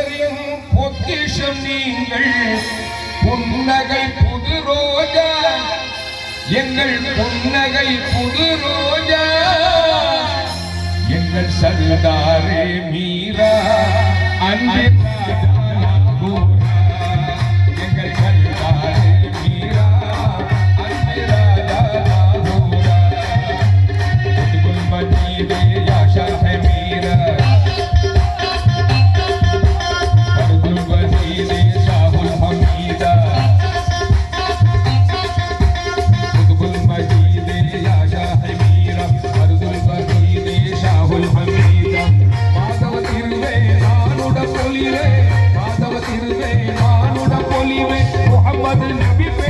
சுந்தரின் பொக்கிஷம் நீங்கள். புன்னகை புது ரோஜா. எங்கள் புன்னகை புது ரோஜா. எங்கள் சர்தாரே Bible, you'll be